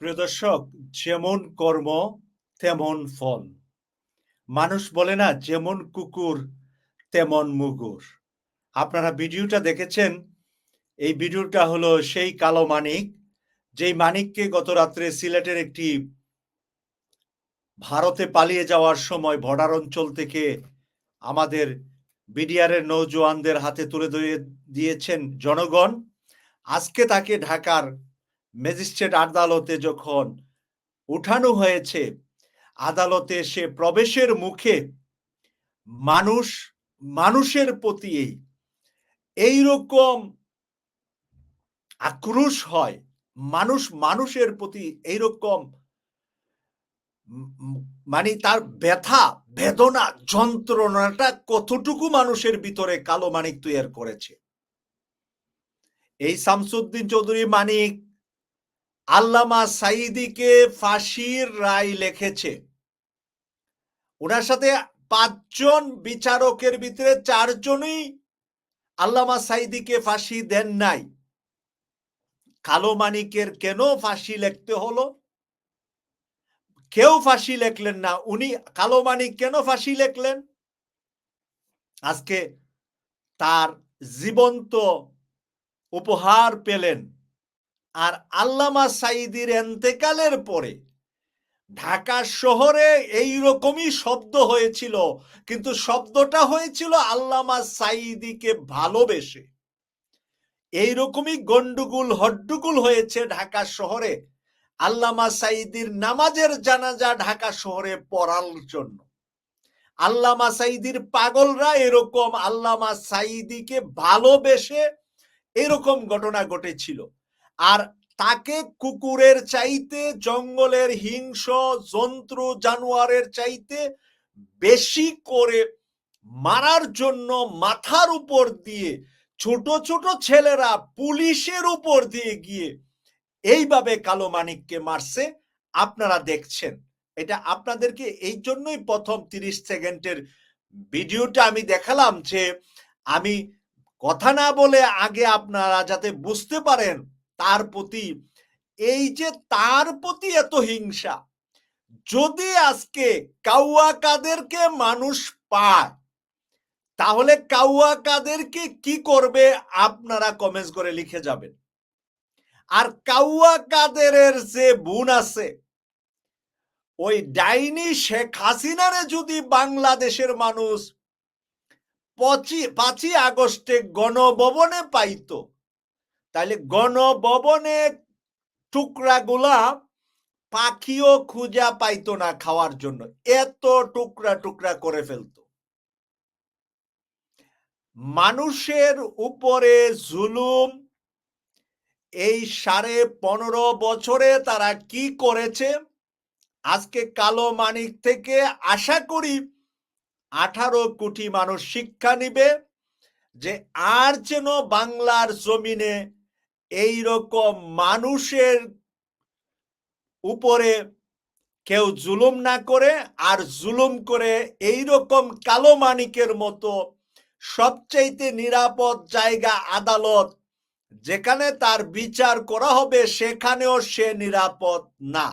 প্রিয় দর্শক, যেমন কর্ম, তেমন ফল। মানুষ বলে না, যেমন কুকুর, তেমন মুগুর। আপনারা ভিডিওটা দেখেছেন? এই ভিডিওটা হলো সেই কালো মানিক, যেই মানিককে গত রাত্রে সিলেটের একটি ভারতে পালিয়ে যাওয়ার সময় বর্ডার অঞ্চল থেকে আমাদের বিডিআরের নৌজওয়ানদের হাতে তুলে দিয়ে- দিয়েছেন জনগণ। আজকে তাকে ঢাকার ম্যাজিস্ট্রেট আদালতে যখন উঠানো হয়েছে, আদালতে সে প্রবেশের মুখে মানুষ, মানুষের প্রতি এই, এইরকম আক্রোশ হয়, মানুষ, মানুষের প্রতি এইরকম মানে তার ব্যথা, বেদনা, যন্ত্রণাটা কতটুকু মানুষের ভিতরে কালো মানিক তৈরি করেছে? এই শামসুদ্দিন চৌধুরী মানিক আল্লামা সাইদিকে ফাঁসির রায় লিখেছে। ওনার সাথে পাঁচজন বিচারকের ভিতরে চারজনই আল্লামা সাইদিকে ফাঁসি দেন নাই। কালো মানিকের কেন ফাঁসি লিখতে হলো? কেউ ফাঁসি লেখলেন না। উনি কালো মানিক কেন ফাঁসি লেখলেন? আজকে তার জীবন্ত উপহার পেলেন। আর আল্লামা সাইদির এন্তেকালের পরে ঢাকা শহরে এই রকমই শব্দ হয়েছিল, কিন্তু শব্দটা হয়েছিল আল্লামা সাইদিকে ভালোবেসে। এই রকমই গন্ডুগুল হড্ডুগুল হয়েছে ঢাকা শহরে আল্লামা সাইদির নামাজের জানাজা ঢাকা শহরে পড়ার জন্য। আল্লামা সাইদির পাগলরা এরকম আল্লামা সাইদিকে ভালোবেসে এরকম ঘটনা ঘটেছিল। আর তাকে কুকুরের চাইতে, জঙ্গলের হিংস জন্তু জানোয়ারের চাইতে বেশি করে মারার জন্য মাথার উপর দিয়ে, ছোট ছোট ছেলেরা পুলিশের উপর দিয়ে গিয়ে এইভাবে কালো মানিককে মারছে। আপনারা দেখছেন। এটা আপনাদেরকে এই জন্যই প্রথম তিরিশ সেকেন্ডের ভিডিওটা আমি দেখালাম যে আমি কথা না বলে আগে আপনারা যাতে বুঝতে পারেন তার প্রতি, এই যে তার প্রতি এত হিংসা, যদি আজকে কাউয়া কাদেরকে মানুষ পায়, তাহলে কাউয়া কাদেরকে কি করবে আপনারা কমেন্টস করে লিখে যাবেন। আর কাউয়া কাদেরের যে বোন আছে, ওই ডাইনি শেখ হাসিনারে যদি বাংলাদেশের মানুষ পঁচি, পাঁচই আগস্টে গণভবনে পাইতো তাহলে গণভবনে টুকরাগুলা পাখিও খুঁজা পাইতো না খাওয়ার জন্য। এত টুকরা টুকরা করে ফেলতো। মানুষের উপরে জুলুম, এই সাড়ে পনেরো বছরে তারা কি করেছে? আজকে কালো মানিক থেকে আশা করি আঠারো কোটি মানুষ শিক্ষা নিবে যে আর যেন বাংলার জমিনে এই রকম মানুষের উপরে কেউ জুলুম না করে আর জুলুম করে এই রকম কালো মানিকের মতো সবচাইতে নিরাপদ জায়গা আদালত, যেখানে তার বিচার করা হবে সেখানেও সে নিরাপদ না।